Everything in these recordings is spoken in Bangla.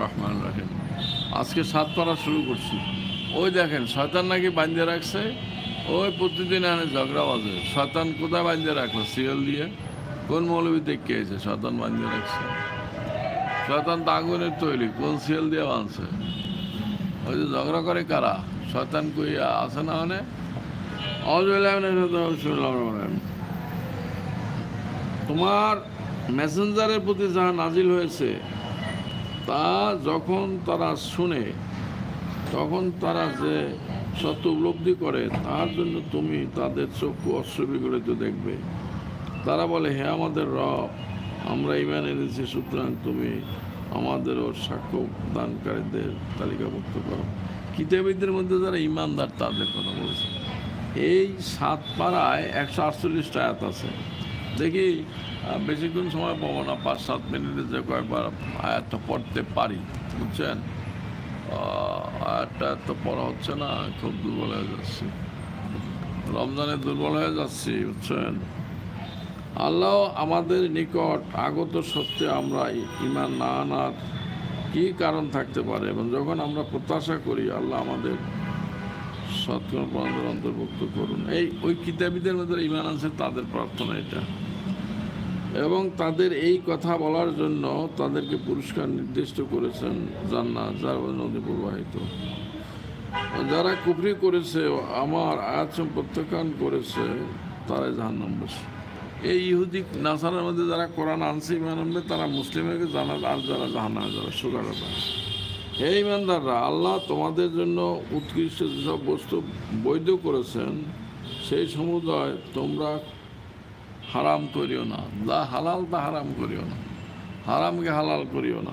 রহমান রহিম। আজকে সাত পাড়া শুরু করছি। ওই দেখেন, শয়তান নাকি বাঁধিয়ে রাখছে? ওই প্রতিদিন এনে ঝগড়া বাজে শয়তান কোথায় বাঁধিয়ে রাখল? সিরিয়াল দিয়ে। কোন মৌলবী দেখে এসে শয়তান বাঁধিয়ে রাখছে? শয়তান তো আগুনের তৈরি, কোন সিরিয়াল দিয়ে বাঁধছে? ওই যে ঝগড়া করে কারা? শয়তান কই আছে না মানে তোমার মেসেঞ্জারের প্রতি যাহা নাজিল হয়েছে তা যখন তারা শুনে, তখন তারা যে সত্য উপলব্ধি করে, তার জন্য তুমি তাদের চক্ষু অশ্রবিগলিত দেখবে। তারা বলে, হে আমাদের রব, আমরা ইমান এনেছি, সুতরাং তুমি আমাদেরও সাক্ষ্য দানকারীদের তালিকাভুক্ত করো। কিতাবিদের মধ্যে যারা ইমানদার, তাদের কথা বলেছে। এই সাত পাড়ায় একশো আটচল্লিশটা আয়াত আছে। দেখি বেশিক্ষণ সময় পাবো না, পাঁচ, সাত মিনিটে যে কয়েকবার আয়াতটা পড়তে পারি, বুঝছেন? আয়াতটা তো পড়া হচ্ছে না, খুব দুর্বল হয়ে যাচ্ছি। রমজানে দুর্বল হয়ে যাচ্ছি, বুঝছেন? আল্লাহ আমাদের নিকট আগত সত্যে আমরা ইমান না আনার কী কারণ থাকতে পারে? এবং যখন আমরা প্রত্যাশা করি, আল্লাহ আমাদের সৎকর্মদের অন্তর্ভুক্ত করুন। এই, ওই কিতাবীদের মধ্যে ইমান আছে তাদের প্রার্থনা এটা। এবং তাদের এই কথা বলার জন্য তাদেরকে পুরস্কার নির্দিষ্ট করেছেন জান্নাত, যার নদী প্রবাহিত। যারা কুফরি করেছে আমার আয়াত প্রত্যাখ্যান করেছে, তারাই জাহান্নাম বসে। এই ইহুদি নাসারের মধ্যে যারা কোরআন আনছে, ইমান তারা মুসলিমকে জানা আর যারা জাহান্নামে যারা কথা হে ইমানদাররা, আল্লাহ তোমাদের জন্য উৎকৃষ্ট যেসব বস্তু বৈধ করেছেন, সেই সমুদয় তোমরা হারাম করিও না। যা হালাল তা হারাম করিও না। হারামকে হালাল করিও না।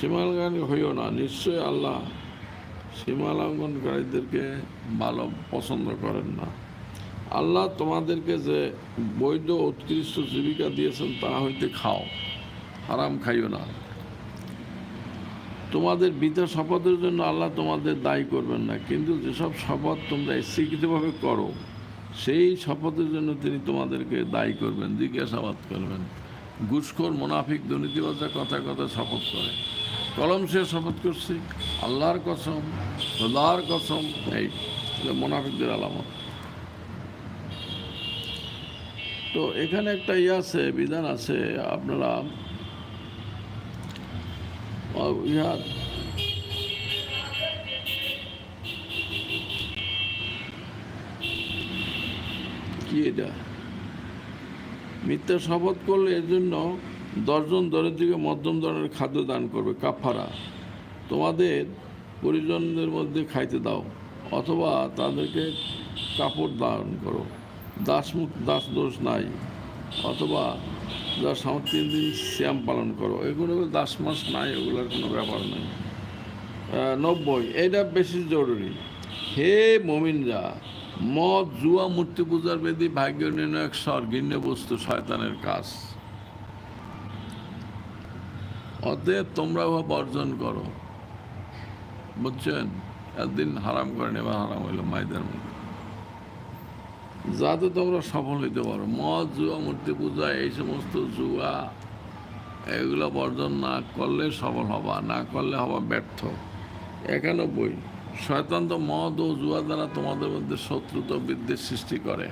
সীমালঙ্ঘন হইও না। নিশ্চয় আল্লাহ সীমালঙ্ঘনকারীদেরকে ভালো পছন্দ করেন না। আল্লাহ তোমাদেরকে যে বৈধ উৎকৃষ্ট জীবিকা দিয়েছেন তা হইতে খাও। হারাম খাইও না। তোমাদের বিধা শপথের জন্য আল্লাহ তোমাদের দায়ী করবেন না। কিন্তু যেসব শপথ তোমরা স্বীকৃতভাবে করো সেই শপথের জন্য তিনি তোমাদেরকে দায়ী করবেন, জিজ্ঞাসাবাদ করবেন। ঘুষখোর, মোনাফিক দুর্নীতিবাজা কথা কথা শপথ করে। কলম সে শপথ করছি। আল্লাহর কসম, খোদার কসম, এই মোনাফিকদের আলামত। তো এখানে একটা ইয়ে আছে, বিধান আছে, আপনারা কি এটা? মিথ্যা শপথ করলে এর জন্য দশজন দরিদ্রকে মধ্যম ধরনের খাদ্য দান করবে কাফারা তোমাদের পরিজনদের মধ্যে খাইতে দাও, অথবা তাদেরকে কাপড় দান করো। দাসমুখ, দাস দোষ নাই, অথবা যা তিন দিন শ্যাম পালন করো। এগুলো দাস মাস নাই ওগুলোর কোনো ব্যাপার নেই। নব্বই এটা বেশি জরুরি। হে মমিনরা মদ, জুয়া, মূর্তি পূজার বেদি ভাগ্য নির্ণয়ক স্বর ঘৃণ্য বস্তু শয়তানের কাজ। অতএব তোমরা উহা বর্জন করো। বুঝছেন? একদিন হারাম করেন এবার হারাম হইল মাইদের মধ্যে যাতে তোমরা সফল হইতে পারো। মদ, জুয়া, মূর্তি পূজা, এই সমস্ত জুয়া, এগুলো বর্জন না করলে সফল হবা, না করলে হবা ব্যর্থ। একানব্বই। শয়তান তো মদ ও জুয়া দ্বারা তোমাদের মধ্যে শত্রুতা বিদ্বেষ সৃষ্টি করে।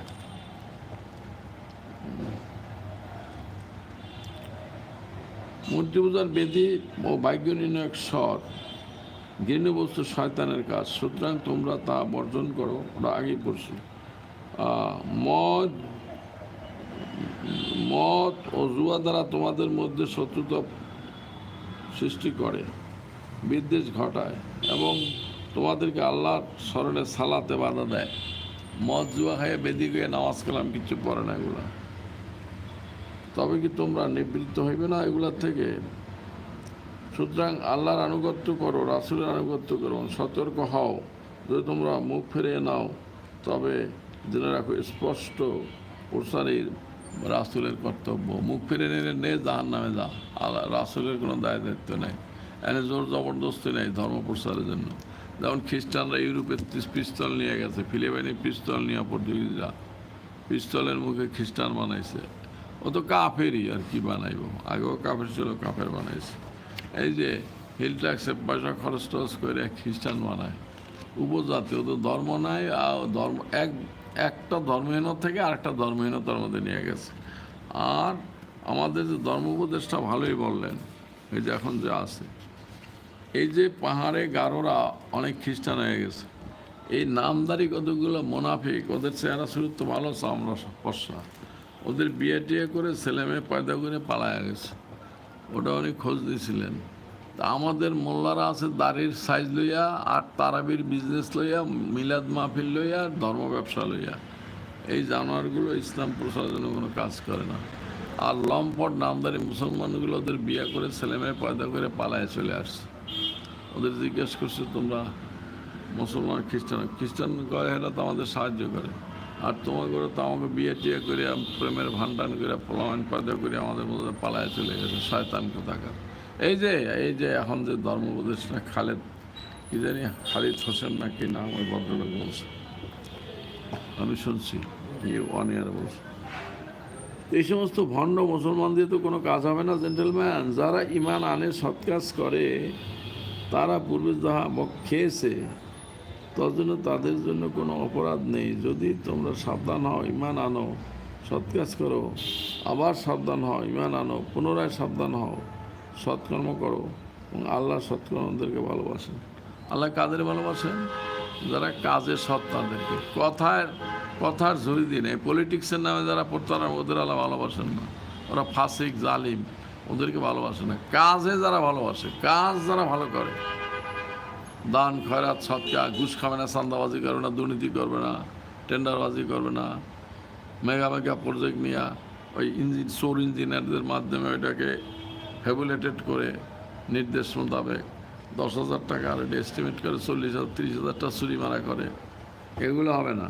মূর্তি পূজার বেদি ও ভাগ্য নির্ণয়ক স্বর। গৃহবস্তু শয়তানের কাজ। সুতরাং তোমরা তা বর্জন করো। ওরা আগেই পড়ছি। মদ মদ ও জুয়া দ্বারা তোমাদের মধ্যে শত্রুতা সৃষ্টি করে। বিদ্বেষ ঘটায় এবং তোমাদেরকে আল্লাহর স্মরণে সালাতে বাধা দেয়। মদ জুয়া খাইয়ে বেদি গিয়ে নামাজ কালাম কিছু পড়ে না এগুলা। তবে কি তোমরা নিবৃত্ত হইবে না এগুলার থেকে? সুতরাং আল্লাহর আনুগত্য করো, রাসুলের আনুগত্য করো সতর্ক হও। যদি তোমরা মুখ ফিরিয়ে নাও, তবে জেনে রাখো, স্পষ্ট প্রসারীর রাসুলের কর্তব্য। মুখ ফিরে নিলে নে জাহান নামে যা। আল্লাহ রাসুলের কোনো দায় দায়িত্ব নেই। এনে জোর জবরদস্তি নেই ধর্ম প্রসারের জন্য। যেমন খ্রিস্টানরা ইউরোপে পিস্তল নিয়ে গেছে ফিলিপাইনে পিস্তল নিয়ে পর্তুগিজরা। পিস্তলের মুখে খ্রিস্টান বানাইছে। ও তো কাফেরই আর কি বানাইব। আগেও কাফের ছিল, কাফের বানাইছে। এই যে হিল ট্যাক্সের পয়সা খরচ টরচ করে খ্রিস্টান বানায়। উপজাতি, ও তো ধর্ম নাই, আর ধর্ম, এক, একটা ধর্মহীনত থেকে আরেকটা ধর্মহীনতার মধ্যে নিয়ে গেছে। আর আমাদের যে ধর্ম উপদেশটা ভালোই বললেন, এই যে এখন যে আছে। এই যে পাহাড়ে গারোরা অনেক খ্রিস্টান হয়ে গেছে। এই নামদারি কতগুলো মোনাফিক, ওদের চেহারা শুরু তো ভালো চামড়া পশা ওদের বিয়ে টিয়ে করে ছেলে মেয়ে পয়দা করে পালায়া গেছে। ওটা উনি খোঁজ দিয়েছিলেন তা আমাদের মোল্লারা আছে দাড়ির সাইজ লইয়া আর তারাবির বিজনেস লইয়া, মিলাদ মাহফিল লইয়া ধর্ম ব্যবসা লইয়া। এই জানোয়ারগুলো ইসলাম প্রসারের জন্য কোনো কাজ করে না। আর লম্পট নামদারি মুসলমানগুলো ওদের বিয়ে করে ছেলে মেয়ে পয়দা করে পালায় চলে আসছে। ওদের জিজ্ঞেস করছে, তোমরা মুসলমান, খ্রিস্টান? খ্রিস্টান করে এরা তো আমাদের সাহায্য করে। আর তোমাকে তো আমাকে বিয়ে টিয়ে করে প্রেমের ভান্ডান করে পলায়ন পয়দা করে আমাদের মধ্যে পালায় চলে গেছে। শয়তান কোথাকার? এই যে এই যে এখন যে ধর্ম উপদেশটা খালেদ, কি জানি, খালিদ হোসেন না কি নাম ওই ভদ্রলোক বলছে। আমি শুনছি ওয়ান ইয়ার বলছে। এই সমস্ত ভণ্ড মুসলমান দিয়ে তো কোনো কাজ হবে না জেন্টেলম্যান যারা ইমান আনে, সৎ কাজ করে তারা পূর্বে যাহা খেয়েছে, তার জন্য তাদের জন্য কোনো অপরাধ নেই। যদি তোমরা সাবধান হও, ইমান আনো, সৎ কাজ করো। আবার সাবধান হও, ইমান আনো, পুনরায় সাবধান হও, সৎকর্ম করো এবং আল্লাহ সৎকর্মদেরকে ভালোবাসেন। আল্লাহ কাদের ভালোবাসেন? যারা কাজে সৎ তাদেরকে। কথার কথার ঝুড়ি দিন পলিটিক্সের নামে যারা প্রতারণা ওদের আল্লাহ ভালোবাসেন না। ওরা ফাসিক, জালিম। ওদেরকে ভালোবাসে না। কাজে যারা ভালোবাসে, কাজ যারা ভালো করে। দান, খয়রাত, সৎকা, ঘুষ খাবে না চান্দাবাজি করবে না, দুর্নীতি করবে না, টেন্ডারবাজি করবে না। মেগা মেগা প্রজেক্ট নিয়ে ওই ইঞ্জিন সোর ইঞ্জিনিয়ারদের মাধ্যমে ওইটাকে ফেবুলেটেড করে নির্দেশ মোতাবেক দশ হাজার টাকা আর এস্টিমেট করে চল্লিশ হাজার, তিরিশ হাজারটা চুরি মারা করে। এগুলো হবে না।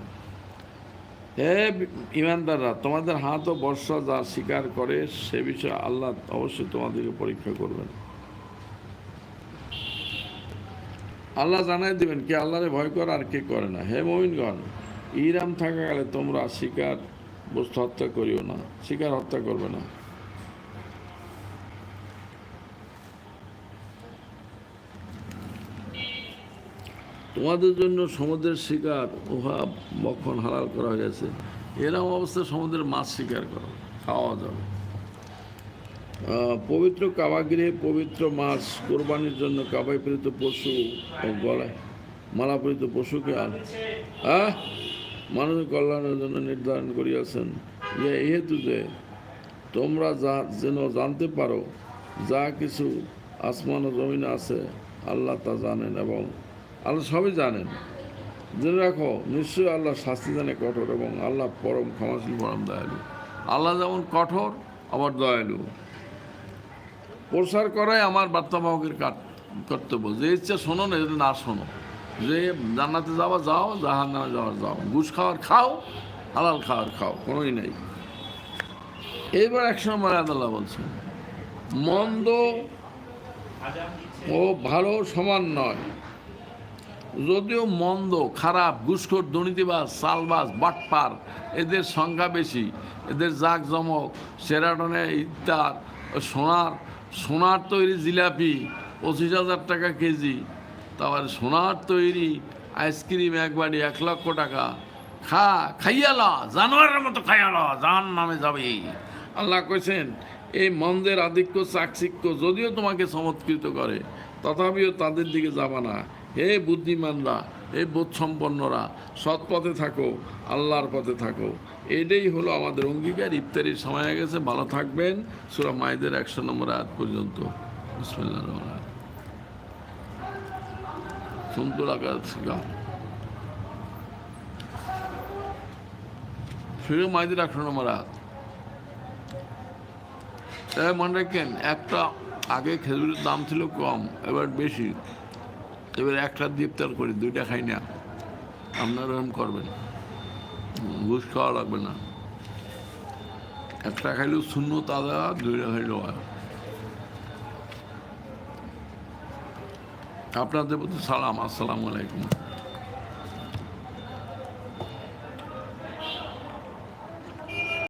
হে ইমানদাররা, তোমাদের হাত ও বর্ষা যা স্বীকার করে, সে বিষয়ে আল্লাহ অবশ্যই তোমাদেরকে পরীক্ষা করবেন। আল্লাহ জানাই দেবেন, কে আল্লাহরে ভয় করে আর কে করে না। হে মমিনগণ, ইরাম থাকাকালে তোমরা শিকার, বস্তু হত্যা করিও না, শিকার হত্যা করবে না। তোমাদের জন্য সমুদ্রের শিকার উহা মক্ষণ হালাল করা হয়েছে এরকম অবস্থায় সমুদ্রের মাছ শিকার করো, খাওয়া যাবে। পবিত্র কাবাগৃহে পবিত্র মাছ কোরবানির জন্য কাবাই প্রেরিত পশু ও গলায় মালাপরিত পশুকে আর আহ মানুষের কল্যাণের জন্য নির্ধারণ করিয়াছেন। ইয়ে এহেতু যে তোমরা যা যেন জানতে পারো, যা কিছু আসমান ও জমিনে আছে, আল্লাহ তা জানেন এবং আল্লাহ সবই জানেন। জেনে রাখো, নিশ্চয়ই আল্লাহ শাস্তি জানে কঠোর এবং আল্লাহ পরম ক্ষমাশীল, পরম দয়ালু। আল্লাহ যেমন কঠোর, আবার দয়ালু। প্রসার করাই আমার বার্তাবাহকের কর্তব্য। যে ইচ্ছা শোনো না, যদি না শোনো। যে জান্নাতে যাওয়া যাও জাহান নামে যাওয়ার যাও। ঘুষ খাওয়ার খাও, হালাল খাওয়ার খাও, কোনোই নেই। এইবার এক সময় আদাল্লাহ বলছেন, মন্দ ও ভালো সমান নয়। যদিও মন্দ, খারাপ, ঘুষখোর, দুর্নীতিবাজ, সালবাজ, বাটপার, এদের সংখ্যা বেশি। এদের জাঁকজমক সেরাটনে ইত্যার সোনার সোনার তৈরি জিলাপি, পঁচিশ হাজার টাকা কেজি। তারপর সোনার তৈরি আইসক্রিম একবারই এক লক্ষ টাকা। খা, খাইয়ালা, জানোয়ারের মতো খাইয়ালা, জান নামে যাবে। আল্লাহ কইছেন, এই মন্দের আধিক্য, চাকচিক্য যদিও তোমাকে চমৎকৃত করে, তথাপিও তাদের দিকে যাবা না। হে বুদ্ধিমানরা, হে বোধসম্পন্নরা সৎ পথে থাকো, আল্লাহর পথে থাকো। এটাই হলো আমাদের অঙ্গীকার। ইফতারির সময় হয়ে গেছে, ভালো থাকবেন। সুরা মাইদের একশো নম্বর আয়াত পর্যন্ত। মাইদের একশো নম্বর মনে রাখেন, একটা আগে খেজুরের দাম ছিল কম, এবার বেশি। এবার একটা ইফতার করি, দুইটা খাই না। আপনারা এরকম করবেন। ঘুষ খাওয়া লাগবে না। একটা খাইলেও শূন্য তাজা দুইটা খাইলেও আপনাদের প্রতি সালাম, আসসালামু আলাইকুম।